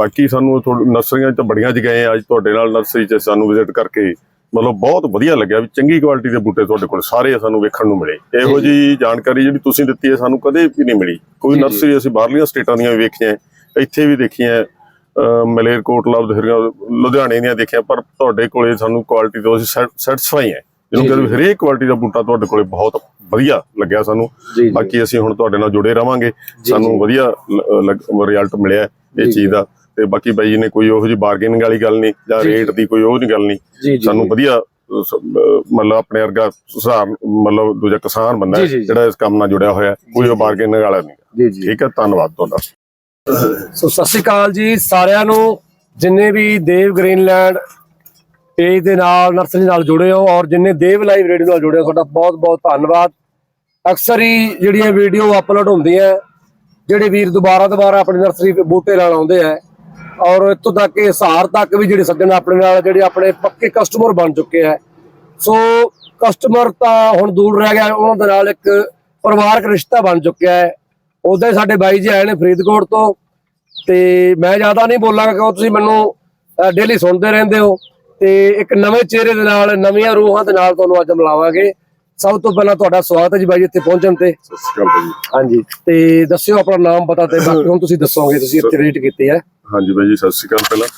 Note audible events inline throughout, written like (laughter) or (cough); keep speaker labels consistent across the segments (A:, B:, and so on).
A: ਬਾਕੀ ਸਾਨੂੰ ਨਰਸਰੀਆਂ 'ਚ ਬੜੀਆਂ 'ਚ ਗਏ ਅੱਜ ਤੁਹਾਡੇ ਨਾਲ ਨਰਸਰੀ 'ਚ ਸਾਨੂੰ ਵਿਜ਼ਿਟ ਕਰਕੇ ਮਤਲਬ ਬਹੁਤ ਵਧੀਆ ਲੱਗਿਆ ਵੀ ਚੰਗੀ ਕੁਆਲਿਟੀ ਦੇ ਬੂਟੇ ਤੁਹਾਡੇ ਕੋਲ ਸਾਰੇ ਸਾਨੂੰ ਵੇਖਣ ਨੂੰ ਮਿਲੇ। ਇਹੋ ਜੀ। ਜਾਣਕਾਰੀ ਜਿਹੜੀ ਤੁਸੀਂ ਦਿੱਤੀ ਹੈ ਸਾਨੂੰ ਕਦੇ ਵੀ ਨਹੀਂ ਮਿਲੀ। ਕੋਈ। ਨਰਸਰੀ ਅਸੀਂ ਬਾਹਰਲੀਆਂ ਸਟੇਟਾਂ ਦੀਆਂ ਵੀ ਵੇਖੀਆਂ ਇੱਥੇ ਵੀ ਦੇਖੀਆਂ ਮਲੇਰਕੋਟਲਾ ਬਧਰੀਆਂ ਲੁਧਿਆਣੇ ਦੀਆਂ ਦੇਖੀਆਂ ਪਰ ਤੁਹਾਡੇ ਕੋਲੇ ਸਾਨੂੰ ਕੁਆਲਿਟੀ ਤੋਂ ਅਸੀਂ ਸੈਟੀਸਫਾਈ ਹੈ। ਜਿਹਨੂੰ ਕਹਿੰਦੇ ਹਰੇਕ ਕੁਆਲਿਟੀ ਦਾ ਬੂਟਾ ਤੁਹਾਡੇ ਕੋਲੇ ਬਹੁਤ ਵਧੀਆ ਲੱਗਿਆ ਸਾਨੂੰ। ਬਾਕੀ ਅਸੀਂ ਹੁਣ ਤੁਹਾਡੇ ਨਾਲ ਜੁੜੇ ਰਵਾਂਗੇ ਸਾਨੂੰ। ਵਧੀਆ ਰਿਜ਼ਲਟ ਮਿਲਿਆ ਇਹ ਚੀਜ਼। ਦਾ। ਤੇ ਬਾਕੀ ਬਾਈ ਜੀ ਨੇ ਕੋਈ ਉਹੋ ਜੀ ਬਾਰਗੇਨਿੰਗ ਵਾਲੀ ਗੱਲ ਨਹੀਂ ਜਾਂ। ਰੇਟ ਦੀ ਕੋਈ ਉਹ ਨਹੀਂ ਗੱਲ ਨਹੀਂ ਸਾਨੂੰ ਵਧੀਆ ਮਤਲਬ ਆਪਣੇ ਵਰਗਾ ਸੁਧਾਰ ਮਤਲਬ ਦੂਜਾ ਕਿਸਾਨ ਬੰਦਾ। ਜਿਹੜਾ ਇਸ ਕੰਮ ਨਾਲ ਜੁੜਿਆ ਹੋਇਆ। ਕੋਈ। ਬਾਰਗੇਨਿੰਗ ਵਾਲਾ ਨਹੀਂ ਠੀਕ ਹੈ ਧੰਨਵਾਦ ਤੁਹਾਡਾ
B: ਸੋ ਸਤਿ ਸ਼੍ਰੀ ਅਕਾਲ ਜੀ ਸਾਰਿਆਂ ਨੂੰ ਜਿੰਨੇ ਵੀ ਦੇਵ ਗ੍ਰੀਨਲੈਂਡ ਪੇਜ ਦੇ ਨਾਲ ਨਰਸਰੀ ਨਾਲ ਜੁੜੇ ਹੋ ਔਰ ਜਿੰਨੇ ਦੇਵ ਲਾਈਵ ਰੇਡੀਓ ਨਾਲ ਜੁੜੇ ਹੋ ਤੁਹਾਡਾ ਬਹੁਤ ਬਹੁਤ ਧੰਨਵਾਦ ਅਕਸਰ ਹੀ ਜਿਹੜੀਆਂ ਵੀਡੀਓ ਅਪਲੋਡ ਹੁੰਦੀਆਂ ਜਿਹੜੇ ਵੀਰ ਦੁਬਾਰਾ ਦੁਬਾਰਾ ਆਪਣੀ ਨਰਸਰੀ ਤੇ ਬੂਟੇ ਲਾਣ ਆਉਂਦੇ ਆ ਔਰ ਇੱਥੋਂ ਤੱਕ ਕਿ ਹਿਸਾਰ ਤੱਕ ਵੀ ਜਿਹੜੇ ਸੱਜਣ ਆਪਣੇ ਨਾਲ ਜਿਹੜੇ ਆਪਣੇ ਪੱਕੇ ਕਸਟਮਰ ਬਣ ਚੁੱਕੇ ਆ ਸੋ ਕਸਟਮਰ ਤਾਂ ਹੁਣ ਦੂਰ ਰਹਿ ਗਿਆ, ਉਹਨਾਂ ਦੇ ਨਾਲ ਇੱਕ ਪਰਿਵਾਰਕ ਰਿਸ਼ਤਾ ਬਣ ਚੁੱਕਿਆ ਹੈ। ਉਦਾਂ ਹੀ ਸਾਡੇ ਬਾਈ ਜੀ ਆਏ ਨੇ ਫਰੀਦਕੋਟ ਤੋਂ, ਤੇ ਮੈਂ ਜ਼ਿਆਦਾ ਨਹੀਂ ਬੋਲਾਂਗਾ ਕਿਉਂ ਤੁਸੀਂ ਮੈਨੂੰ ਡੇਲੀ ਸੁਣਦੇ ਰਹਿੰਦੇ ਹੋ। ਤੇ ਇੱਕ ਨਵੇਂ ਚਿਹਰੇ ਦੇ ਨਾਲ, ਨਵੀਆਂ ਰੂਹਾਂ ਦੇ ਨਾਲ ਤੁਹਾਨੂੰ ਅੱਜ ਮਿਲਾਵਾਂਗੇ। ਸਭ ਤੋਂ ਪਹਿਲਾਂ ਤੁਹਾਡਾ ਸਵਾਗਤ ਹੈ ਜੀ ਬਾਈ ਇੱਥੇ ਪਹੁੰਚਣ ਤੇ।
A: ਸਤਿ ਸ਼੍ਰੀ ਅਕਾਲ ਜੀ।
B: ਹਾਂਜੀ ਤੇ ਦੱਸਿਓ ਆਪਣਾ ਨਾਮ ਪਤਾ ਤੇ ਬਾਕੀ ਹੁਣ ਤੁਸੀਂ ਦੱਸੋਗੇ ਤੁਸੀਂ ਇੱਥੇ ਰੇਟ ਕੀਤੀ ਹੈ।
A: ਹਾਂਜੀ ਬਾਈ ਜੀ ਸਤਿ ਸ਼੍ਰੀ ਅਕਾਲ ਪਹਿਲਾਂ।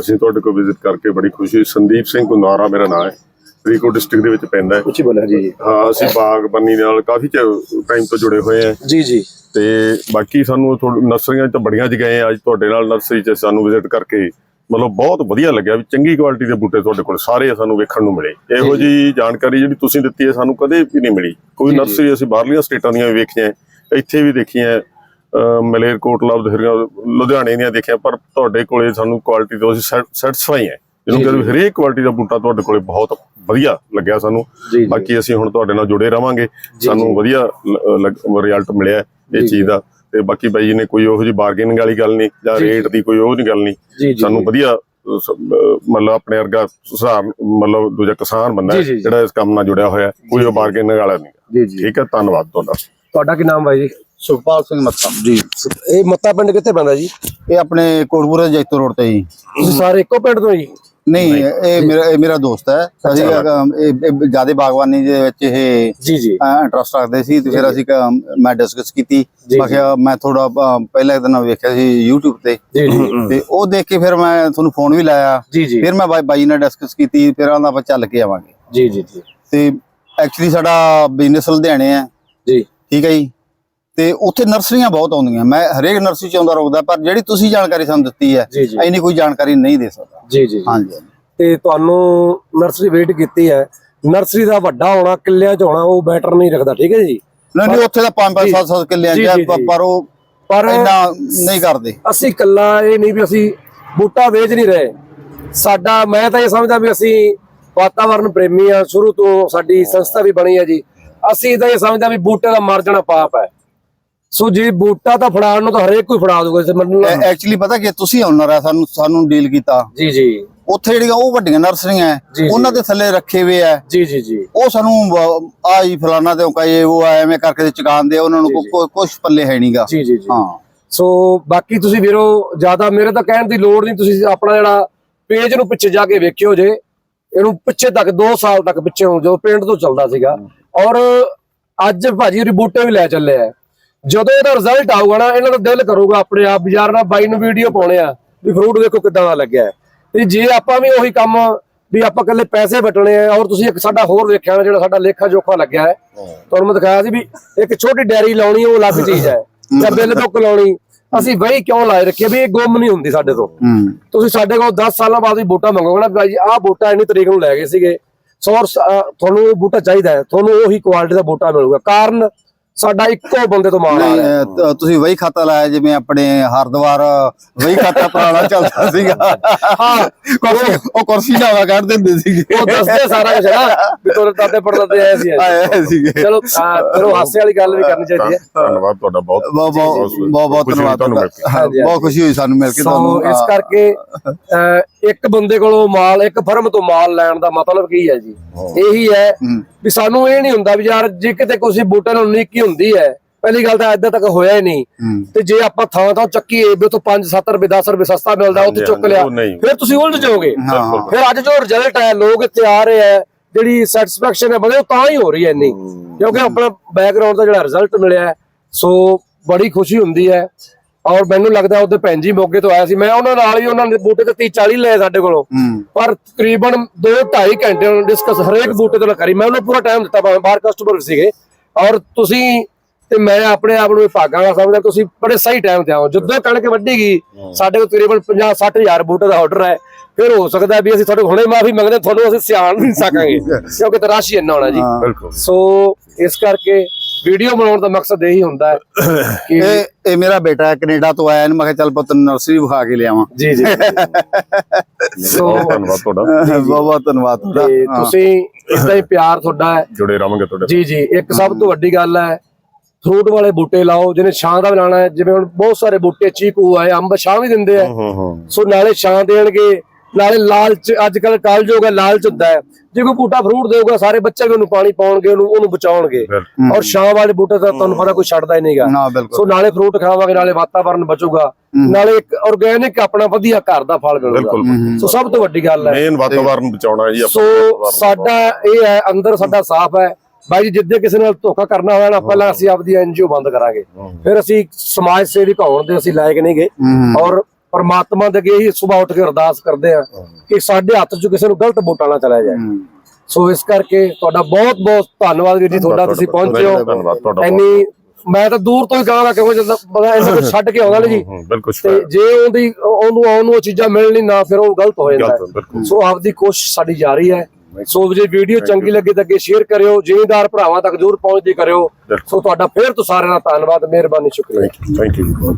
A: ਅਸੀਂ ਤੁਹਾਡੇ ਕੋਲ ਵਿਜ਼ਿਟ ਕਰਕੇ ਬੜੀ ਖੁਸ਼ੀ ਹੋਈ। ਸੰਦੀਪ ਸਿੰਘ ਕੁੰਦਾਰਾ ਮੇਰਾ ਨਾਮ ਹੈ। ਫਰੀਦਕੋਟ ਡਿਸਟ੍ਰਿਕਟ ਦੇ ਵਿੱਚ ਪੈਂਦਾ ਹੈ।
B: ਕੁਛ ਹੀ ਬੋਲਿਆ ਜੀ
A: ਹਾਂ ਅਸੀਂ ਬਾਗਬਾਨੀ ਨਾਲ ਕਾਫੀ ਟਾਈਮ ਤੋਂ ਜੁੜੇ ਹੋਏ ਹਾਂ।
B: ਜੀ ਜੀ।
A: ਤੇ ਬਾਕੀ ਸਾਨੂੰ ਨਰਸਰੀਆਂ 'ਚ ਤਾਂ ਬੜੀਆਂ ਆ ਅੱਜ ਤੁਹਾਡੇ ਨਾਲ ਨਰਸਰੀ 'ਚ ਸਾਨੂੰ ਵਿਜ਼ਿਟ ਕਰਕੇ ਮਤਲਬ ਬਹੁਤ ਵਧੀਆ ਲੱਗਿਆ ਵੀ ਚੰਗੀ ਕੁਆਲਿਟੀ ਦੇ ਬੂਟੇ ਤੁਹਾਡੇ ਕੋਲ ਸਾਰੇ ਸਾਨੂੰ ਵੇਖਣ ਨੂੰ ਮਿਲੇ। ਇਹੋ ਜੀ। ਜਾਣਕਾਰੀ ਜਿਹੜੀ ਤੁਸੀਂ ਦਿੱਤੀ ਹੈ ਸਾਨੂੰ ਕਦੇ ਵੀ ਨਹੀਂ ਮਿਲੀ। ਕੋਈ। ਨਰਸਰੀ ਅਸੀਂ ਬਾਹਰਲੀਆਂ ਸਟੇਟਾਂ ਦੀਆਂ ਵੀ ਵੇਖੀਆਂ ਇੱਥੇ ਵੀ ਦੇਖੀਆਂ ਮਲੇਰਕੋਟਲਾ ਬਧਰੀਆਂ ਲੁਧਿਆਣੇ ਦੀਆਂ ਦੇਖੀਆਂ ਪਰ ਤੁਹਾਡੇ ਕੋਲੇ ਸਾਨੂੰ ਕੁਆਲਿਟੀ ਤੋਂ ਅਸੀਂ ਸੈਟੀਸਫਾਈ ਹੈ। ਜਿਹਨੂੰ ਕਹਿੰਦੇ। ਹਰੇਕ ਕੁਆਲਿਟੀ ਦਾ ਬੂਟਾ ਤੁਹਾਡੇ ਕੋਲੇ ਬਹੁਤ ਵਧੀਆ ਲੱਗਿਆ ਸਾਨੂੰ। ਬਾਕੀ ਅਸੀਂ ਹੁਣ ਤੁਹਾਡੇ ਨਾਲ ਜੁੜੇ ਰਵਾਂਗੇ। ਸਾਨੂੰ। ਵਧੀਆ ਰਿਜ਼ਲਟ ਮਿਲਿਆ ਇਹ ਚੀਜ਼ ਦਾ। ਤੇ ਬਾਕੀ ਬਾਈ ਜੀ ਨੇ ਕੋਈ ਉਹੋ ਜੀ ਬਾਰਗੇਨਿੰਗ ਵਾਲੀ ਗੱਲ ਨਹੀਂ ਜਾਂ ਰੇਟ ਦੀ ਕੋਈ ਉਹ ਨਹੀਂ ਗੱਲ ਨਹੀਂ। ਸਾਨੂੰ ਵਧੀਆ ਮਤਲਬ ਆਪਣੇ ਵਰਗਾ ਸੁਧਾਰ ਮਤਲਬ ਦੂਜਾ ਕਿਸਾਨ ਬੰਦਾ ਹੈ। ਜਿਹੜਾ ਇਸ ਕੰਮ ਨਾਲ ਜੁੜਿਆ ਹੋਇਆ ਹੈ। ਕੋਈ ਉਹ ਬਾਰਗੇਨਿੰਗ ਵਾਲਾ ਨਹੀਂ।
B: ਜੀ ਜੀ।
A: ਠੀਕ ਹੈ ਧੰਨਵਾਦ ਤੁਹਾਡਾ।
B: ਤੁਹਾਡਾ ਕੀ ਨਾਮ ਬਾਈ ਜੀ?
C: ਸੁਖਪਾਲ ਸਿੰਘ ਮੱਤਾ।
B: ਜੀ ਇਹ ਮੱਤਾ ਪਿੰਡ ਕਿੱਥੇ ਪੈਂਦਾ ਜੀ?
C: ਇਹ ਆਪਣੇ ਕੋਟਪੁਰਾ ਜੈਤੋ ਰੋਡ ਤੇ ਜੀ।
B: ਤੁਸੀਂ ਸਾਰੇ ਇੱਕੋ ਪਿੰਡ ਤੋਂ ਜੀ?
C: ਨਹੀਂ ਇਹ ਮੇਰਾ ਇਹ ਮੇਰਾ ਦੋਸਤ ਹੈ। ਅਸੀਂ ਜ਼ਿਆਦਾ ਬਾਗਬਾਨੀ ਦੇ ਵਿੱਚ ਇਹ
B: ਜੀ ਜੀ।
C: ਇੰਟਰਸਟ ਰੱਖਦੇ ਸੀ ਤੇ ਫਿਰ ਅਸੀਂ ਮੈਂ ਡਿਸਕਸ ਕੀਤੀ। ਮੈਂ ਕਿਹਾ ਮੈਂ ਥੋੜਾ ਪਹਿਲਾਂ ਦਿਨ ਵੇਖਿਆ ਸੀ YouTube ਤੇ। ਤੇ ਉਹ ਦੇਖ ਕੇ ਫਿਰ ਮੈਂ ਤੁਹਾਨੂੰ ਫੋਨ ਵੀ ਲਾਇਆ। ਫਿਰ ਮੈਂ ਬਾਈ ਨਾਲ ਡਿਸਕਸ ਕੀਤੀ। ਫਿਰ ਆਂਦਾ ਆਪਾਂ ਚੱਲ ਕੇ ਆਵਾਂਗੇ।
B: ਜੀ ਜੀ ਜੀ।
C: ਤੇ ਐਕਚੁਅਲੀ ਸਾਡਾ ਬਿਜ਼ਨਸ ਲੁਧਿਆਣੇ
B: ਜੀ।
C: ਠੀਕ ਹੈ ਜੀ? ਤੇ ਉੱਥੇ ਨਰਸਰੀਆਂ ਬਹੁਤ ਆਉਂਦੀਆਂ। ਮੈਂ ਹਰੇਕ ਨਰਸਰੀ ਚ ਆਉਂਦਾ ਰੁਕਦਾ ਪਰ ਜਿਹੜੀ ਤੁਸੀਂ ਜਾਣਕਾਰੀ ਸਾਨੂੰ ਦਿੱਤੀ ਹੈ
B: ਜੀ
C: ਕੋਈ ਜਾਣਕਾਰੀ ਨਹੀਂ ਦੇ ਸਕਦਾ।
B: ਜੀ ਜੀ।
C: ਹਾਂਜੀ। ਹਾਂਜੀ।
B: ਤੇ ਤੁਹਾਨੂੰ ਨਰਸਰੀ ਵੇਟ ਕੀਤੀ ਹੈ। ਨਰਸਰੀ ਦਾ ਵੱਡਾ ਹੋਣਾ ਕਿੱਲਿਆਂ 'ਚ ਹੋਣਾ ਉਹ ਬੈਟਰ ਨਹੀਂ ਰੱਖਦਾ ਠੀਕ ਹੈ ਜੀ?
C: ਨਹੀਂ ਨਹੀਂ ਉੱਥੇ ਤਾਂ 5
B: ਜੀ।
C: 5 7 7 ਕਿੱਲਿਆਂ
B: ਜੀ,
C: ਚ
B: ਜੀ।
C: ਪਰ ਉਹ
B: ਪਰ
C: ਇੰਨਾ ਨਹੀਂ ਕਰਦੇ।
B: ਅਸੀਂ ਕੱਲਾ ਇਹ ਨਹੀਂ ਵੀ ਅਸੀਂ ਬੂਟਾ ਵੇਚ ਨਹੀਂ ਰਹੇ। ਸਾਡਾ ਮੈਂ ਤਾਂ ਇਹ ਸਮਝਦਾ ਵੀ ਅਸੀਂ ਵਾਤਾਵਰਨ ਪ੍ਰੇਮੀ ਆ ਸ਼ੁਰੂ ਤੋਂ ਸਾਡੀ ਸੰਸਥਾ ਵੀ ਬਣੀ ਹੈ ਜੀ। ਅਸੀਂ ਤਾਂ ਇਹ ਸਮਝਦਾ ਵੀ ਬੂਟੇ ਦਾ ਮਰ ਜਾਣਾ ਪਾਪ ਹੈ। ਸੋ ਜੀ ਬੂਟਾ ਤਾਂ ਫੜਾਉਣ ਨੂੰ ਤਾਂ ਹਰੇਕ ਕੋਈ ਫੜਾ ਦੂਗਾ ਜੇ ਮੰਨ
C: ਐਕਚੁਅਲੀ ਪਤਾ ਕਿ ਤੁਸੀਂ ਓਨਰ ਆ ਸਾਨੂੰ ਸਾਨੂੰ ਡੀਲ ਕੀਤਾ।
B: ਜੀ ਜੀ।
C: ਉੱਥੇ ਜਿਹੜੀਆਂ ਉਹ ਵੱਡੀਆਂ ਨਰਸਰੀਆਂ ਹੈ। ਉਹਨਾਂ ਦੇ ਥੱਲੇ ਰੱਖੇ ਹੋਏ ਆ
B: ਜੀ ਜੀ ਜੀ।
C: ਉਹ ਸਾਨੂੰ ਆ ਜੀ ਫਲਾਣਾ ਤੇ ਕਹੇ ਉਹ ਆ, ਐਵੇਂ ਕਰਕੇ ਚੁਕਾਉਂਦੇ ਉਹਨਾਂ ਨੂੰ ਕੁਝ ਪੱਲੇ ਹੈ ਨਹੀਂਗਾ
B: ਜੀ ਜੀ ਜੀ।
C: ਹਾਂ।
B: ਸੋ ਬਾਕੀ ਤੁਸੀਂ ਵੀਰੋ ਜ਼ਿਆਦਾ ਮੇਰੇ ਤਾਂ ਕਹਿਣ ਦੀ ਲੋੜ ਨਹੀਂ ਤੁਸੀਂ ਆਪਣਾ ਜਿਹੜਾ ਪੇਜ ਨੂੰ ਪਿੱਛੇ ਜਾ ਕੇ ਵੇਖਿਓ ਜੇ। ਇਹਨੂੰ ਪਿੱਛੇ ਤੱਕ 2 ਸਾਲ ਤੱਕ ਪਿੱਛੇ ਹੋ ਜੋ ਪਿੰਡ ਤੋਂ ਚੱਲਦਾ ਸੀਗਾ। ਔਰ ਅੱਜ ਭਾਜੀ ਰਿਬੂਟੇ ਵੀ ਲੈ ਚੱਲੇ ਆ ਜਦੋਂ ਇਹਦਾ ਰਿਜ਼ਲਟ ਆਊਗਾ ਨਾ ਇਹਨਾਂ ਦਾ ਦਿਲ ਕਰੂਗਾ ਆਪਣੇ ਆਪ ਬਾਜ਼ਾਰ ਨਾਲ ਬਾਈ ਨੂੰ ਵੀਡੀਓ ਪਾਉਣੇ ਆ ਵੀ ਫਰੂਟ ਵੇਖੋ ਕਿਦਾਂ ਦਾ ਲੱਗਿਆ। ਤੇ ਜੇ ਆਪਾਂ ਵੀ ਉਹੀ ਕੰਮ ਵੀ ਆਪਾਂ ਇਕੱਲੇ ਪੈਸੇ ਵਟਣੇ ਆ ਔਰ ਤੁਸੀਂ ਇੱਕ ਸਾਡਾ ਹੋਰ ਵੇਖਿਆ ਨਾ ਜਿਹੜਾ ਸਾਡਾ ਲੇਖਾ ਜੋਖਾ ਲੱਗਿਆ ਹੈ ਤੁਹਾਨੂੰ ਮੈਂ ਦਿਖਾਇਆ ਸੀ ਵੀ ਇੱਕ ਛੋਟੀ ਡੈਰੀ ਲਾਉਣੀ ਉਹ ਅਲੱਗ ਚੀਜ਼ ਹੈ ਜਾਂ ਬਿੱਲ ਬੁੱਕ ਲਾਉਣੀ ਅਸੀਂ ਵਹੀ ਕਿਉਂ ਲਾਏ ਰੱਖੀ ਵੀ ਇਹ ਗੁੰਮ ਨਹੀਂ ਹੁੰਦੀ ਸਾਡੇ ਤੋਂ। ਤੁਸੀਂ ਸਾਡੇ ਕੋਲ 10 ਸਾਲਾਂ ਬਾਅਦ ਵੀ ਬੂਟਾ ਮੰਗੋਗੇ ਨਾ ਭਾਈ ਜੀ ਆਹ ਬੂਟਾ ਇੰਨੀ ਤਰੀਕ ਨੂੰ ਲੈ ਗਏ ਸੀਗੇ ਸੋਰਸ ਤੁਹਾਨੂੰ ਬੂਟਾ ਚਾਹੀਦਾ ਹੈ ਤੁਹਾਨੂੰ ਉਹੀ ਕੁਆਲਿਟੀ ਦਾ ਬੂਟਾ ਮਿਲੂਗਾ। ਕਾਰਨ ਸਾਡਾ ਇੱਕੋ ਬੰਦੇ ਤੋਂ ਮਾਲ ਆ
C: ਨਹੀਂ
B: ਰਿਹਾ।
C: ਅਹ, ਤੁਸੀਂ ਵਹੀ ਖਾਤਾ ਲਾਇਆ ਜਿਵੇਂ ਆਪਣੇ ਹਰਦੁਆਰ ਵਹੀ ਖਾਤਾ ਪੁਰਾਣਾ ਚੱਲਦਾ ਸੀਗਾ।
B: ਹਾਂ।
C: ਕੁਰਸੀ ਉਹ ਕੁਰਸੀ ਨਾਲ ਕੱਢ ਦਿੰਦੇ ਸੀਗੇ।
B: ਉਹ ਦੱਸਦੇ ਸਾਰਾ ਕੁਝ ਨਾ ਵੀ ਤੁਹਾਡੇ ਦਾਦੇ ਪੜਦਾਦੇ ਆਏ ਸੀ
C: ਆਏ ਸੀਗੇ।
B: ਚਲੋ ਫਿਰ ਉਹ ਹਾਸੇ ਵਾਲੀ ਗੱਲ ਵੀ ਕਰਨੀ ਚਾਹੀਦੀ ਹੈ।
A: ਧੰਨਵਾਦ ਤੁਹਾਡਾ ਬਹੁਤ
C: ਬਹੁਤ ਬਹੁਤ ਬਹੁਤ ਬਹੁਤ
A: ਖੁਸ਼ੀ ਹੋਈ
C: ਧੰਨਵਾਦ
A: ਤੁਹਾਨੂੰ ਮਿਲ ਕੇ।
C: ਤੁਹਾਡਾ।
B: ਹਾਂਜੀ,
C: ਬਹੁਤ ਖੁਸ਼ੀ ਹੋਈ ਸਾਨੂੰ ਮਿਲ ਕੇ
B: ਸੋ
C: ਤੁਹਾਨੂੰ।
B: ਇਸ ਕਰਕੇ ਅਹ, ਇੱਕ ਬੰਦੇ ਕੋਲੋਂ ਮਾਲ ਇੱਕ ਫਰਮ ਤੋਂ ਮਾਲ ਲੈਣ ਦਾ ਮਤਲਬ ਕੀ ਹੈ ਜੀ? ਇਹੀ ਹੈ। ਵੀ ਸਾਨੂੰ ਇਹ ਨਹੀਂ ਹੁੰਦਾ ਵੀ ਯਾਰ ਜੇ ਕਿਤੇ ਕੋਈ ਬੂਟੇ ਨੂੰ ਨਿੱਕੀ ਹੁੰਦੀ ਹੈ ਪਹਿਲੀ ਗੱਲ ਤਾਂ ਏਦਾਂ ਤੱਕ ਹੋਇਆ ਹੀ ਨਹੀਂ। ਤੇ ਜੇ ਆਪਾਂ ਥਾਂ ਥਾਂ ਚੱਕੀਏ ਵੀ ਉੱਥੋਂ 5-7 ਰੁਪਏ 10 ਰੁਪਏ ਸਸਤਾ ਮਿਲਦਾ ਉੱਥੇ ਚੁੱਕ ਲਿਆ। ਫਿਰ ਤੁਸੀਂ ਉਲਝ ਜਾਓਗੇ। ਫਿਰ ਅੱਜ ਜੋ ਰਿਜ਼ਲਟ ਹੈ ਲੋਕ ਇੱਥੇ ਆ ਰਹੇ ਹੈ ਜਿਹੜੀ ਸੈਟੀਸਫੈਕਸ਼ਨ ਹੈ ਬੜੇ ਉਹ ਤਾਂ ਹੀ ਹੋ ਰਹੀ ਹੈ ਇੰਨੀ। ਕਿਉਂਕਿ ਆਪਣਾ ਬੈਕਗ੍ਰਾਉਂਡ ਦਾ ਜਿਹੜਾ ਰਿਜ਼ਲਟ ਮਿਲਿਆ ਸੋ ਬੜੀ ਖੁਸ਼ੀ ਹੁੰਦੀ ਹੈ। ਔਰ ਮੈਨੂੰ ਲੱਗਦਾ ਉਹਦੇ ਭੈਣ ਜੀ ਮੋਗੇ ਤੋਂ ਆਇਆ ਸੀ। ਮੈਂ ਉਹਨਾਂ ਨਾਲ ਹੀ ਉਹਨਾਂ ਦੇ ਬੂਟੇ ਤੇ 30 40 ਲਏ ਸਾਡੇ ਕੋਲੋਂ। ਪਰ ਤਕਰੀਬਨ 2 2.5 ਘੰਟੇ ਉਹਨਾਂ ਡਿਸਕਸ ਹਰੇਕ ਬੂਟੇ ਤੋਂ ਕਰੀ ਮੈਂ ਉਹਨਾਂ ਨੂੰ ਪੂਰਾ ਟਾਈਮ ਦਿੱਤਾ ਭਾਵੇਂ ਬਾਹਰ ਕਸਟਮਰ ਸੀਗੇ। ਔਰ ਤੁਸੀਂ ਤੇ ਮੈਂ ਆਪਣੇ ਆਪ ਨੂੰ ਭਾਗਾਂ ਦਾ ਸਮਝਦਾ ਤੁਸੀਂ ਬੜੇ ਸਹੀ ਟਾਈਮ ਤੇ ਆਓ। ਜਦੋਂ ਕਣਕ ਵੱਢੀ ਗਈ ਸਾਡੇ ਕੋਲ ਤਕਰੀਬਨ 50 60 ਹਜ਼ਾਰ ਬੂਟੇ ਦਾ ਆਰਡਰ ਹੈ। ਫਿਰ ਹੋ ਸਕਦਾ ਵੀ ਅਸੀਂ ਤੁਹਾਡੇ ਹੁਣੇ ਮਾਫੀ ਮੰਗਦੇ ਹਾਂ, ਤੁਹਾਨੂੰ ਅਸੀਂ ਸਿਆਣ ਨਹੀਂ (laughs) ਸਕਾਂਗੇ। ਕਿਉਂਕਿ ਤਰਾਸ਼ੀ ਇੰਨਾ ਹੋਣਾ ਜੀ। ਸੋ ਇਸ ਕਰਕੇ ਵੀਡੀਓ ਬਣਾਉਣ ਦਾ ਮਕਸਦ ਇਹੀ ਹੁੰਦਾ ਹੈ ਕਿ
C: ਇਹ ਇਹ ਮੇਰਾ ਬੇਟਾ ਹੈ ਕੈਨੇਡਾ ਤੋਂ ਆਇਆ ਇਹਨੂੰ ਮੈਂ ਕਿਹਾ ਚੱਲ ਪੁੱਤ ਨਰਸਰੀ ਵਿਖਾ ਕੇ ਲਿਆਵਾਂ।
B: ਜੀ ਜੀ। (laughs) ਸੋ
A: ਬਹੁਤ ਧੰਨਵਾਦ ਤੁਹਾਡਾ।
C: ਬਹੁਤ ਬਹੁਤ ਧੰਨਵਾਦ ਤੁਹਾਡਾ।
B: ਤੁਸੀਂ ਇਦਾਂ ਹੀ ਪਿਆਰ ਤੁਹਾਡਾ ਹੈ।
A: ਜੁੜੇ ਰਹਾਂਗੇ ਤੁਹਾਡੇ
B: ਜੀ ਜੀ। ਇੱਕ ਸਭ ਤੋਂ ਵੱਡੀ ਗੱਲ ਹੈ ਫਰੂਟ ਵਾਲੇ ਬੂਟੇ ਲਾਓ ਜਿਹਨੇ ਛਾਂ ਦਾ ਬਣਾਉਣਾ ਹੈ। ਜਿਵੇਂ ਹੁਣ ਬਹੁਤ ਸਾਰੇ ਬੂਟੇ ਚੀਕੂ ਆਏ ਅੰਬ ਛਾਂ ਵੀ ਦਿੰਦੇ ਆ। ਸੋ ਨਾਲੇ ਛਾਂ ਦੇਣਗੇ। ਨਾਲੇ ਲਾਲਚ ਅੱਜ ਕੱਲ ਕਾਲਜੋਗ ਹੈ ਲਾਲਚ ਹੁੰਦਾ ਹੈ। ਜੇ ਕੋਈ ਬੂਟਾ ਫਰੂਟ ਦੇਊਗਾ ਸਾਰੇ ਬੱਚੇ ਵੀ ਉਹਨੂੰ ਪਾਣੀ ਪਾਉਣਗੇ ਉਹਨੂੰ ਉਹਨੂੰ ਬਚਾਉਣਗੇ।
A: ਬਿਲਕੁਲ।
B: ਔਰ ਛਾਂ ਵਾਲੇ ਬੂਟੇ ਤਾਂ ਤੁਹਾਨੂੰ ਪਤਾ ਕੋਈ ਛੱਡਦਾ ਹੀ ਨਹੀਂਗਾ ਸੋ ਨਾਲੇ ਫਰੂਟ ਖਾਵਾਂਗੇ ਨਾਲੇ ਵਾਤਾਵਰਨ ਬਚੂਗਾ। ਨਾਲੇ ਇੱਕ ਆਰਗੇਨਿਕ ਆਪਣਾ ਵਧੀਆ ਘਰ ਦਾ ਫਲ ਮਿਲੂਗਾ। ਸੋ ਸਭ ਤੋਂ ਵੱਡੀ ਗੱਲ ਹੈ।
A: ਮੇਨ ਵਾਤਾਵਰਨ ਬਚਾਉਣਾ ਜੀ
B: ਸੋ ਸਾਡਾ ਇਹ ਹੈ ਅੰਦਰ ਸਾਡਾ ਸਾਫ਼ ਹੈ। ਬਾਈ ਜੀ ਜਿੱਦੇ ਕਿਸੇ ਨਾਲ ਧੋਖਾ ਕਰਨਾ ਹੋਇਆ ਨਾ ਪਹਿਲਾਂ ਅਸੀਂ ਆਪਦੀ ਐਨਜੀਓ ਬੰਦ ਕਰਾਂਗੇ। ਫਿਰ ਅਸੀਂ ਸਮਾਜ ਸੇਵੀ ਹੋਣ ਦੇ ਅਸੀਂ ਲਾਇਕ ਨਹੀਂ ਗਏ ਔਰ ਪਰਮਾਤਮਾ ਦੇ ਅੱਗੇ ਹੀ ਸਵੇਰ ਉੱਠ ਕੇ ਅਰਦਾਸ ਕਰਦੇ ਆ ਕਿ ਸਾਡੇ ਹੱਥ 'ਚ ਕਿਸੇ ਨੂੰ ਗਲਤ ਵੋਟਾਂ ਨਾ ਚਲਾ ਜਾਏ। ਸੋ ਇਸ ਕਰਕੇ ਤੁਹਾਡਾ ਬਹੁਤ ਬਹੁਤ ਧੰਨਵਾਦ ਵੀਰ ਜੀ ਤੁਹਾਡਾ ਤੁਸੀਂ ਪਹੁੰਚੇ ਹੋ। ਇੰਨੀ ਮੈਂ ਤਾਂ ਦੂਰ ਤੋਂ ਹੀ ਕਹਾਂਗਾ ਕਿਉਂਕਿ ਜਦੋਂ ਬੰਦਾ ਇਹਨਾਂ ਕੁਝ ਛੱਡ ਕੇ ਆਉਂਦਾ ਨਾ ਜੀ। ਤੇ ਜੇ ਉਹਦੀ ਉਹਨੂੰ ਆਉਣ ਨੂੰ ਉਹ ਚੀਜ਼ਾਂ ਮਿਲਣੀ ਨਾ ਫਿਰ ਉਹ ਗਲਤ ਹੋ ਜਾਂਦਾ। ਸੋ ਆਪਦੀ ਕੋਸ਼ਿਸ਼ ਸਾਡੀ ਜਾਰੀ ਹੈ। ਸੋ ਜੇ ਵੀਡੀਓ ਚੰਗੀ ਲੱਗੇ ਤਾਂ ਅੱਗੇ ਸ਼ੇਅਰ ਕਰਿਓ ਜ਼ਿਮੀਂਦਾਰ ਭਰਾਵਾਂ ਤੱਕ ਜ਼ਰੂਰ ਪਹੁੰਚਦੀ ਕਰਿਓ। ਸੋ ਤੁਹਾਡਾ ਫੇਰ ਤੋਂ ਸਾਰਿਆਂ ਦਾ ਧੰਨਵਾਦ ਮਿਹਰਬਾਨੀ ਸ਼ੁਕਰੀਆ।
A: Thank you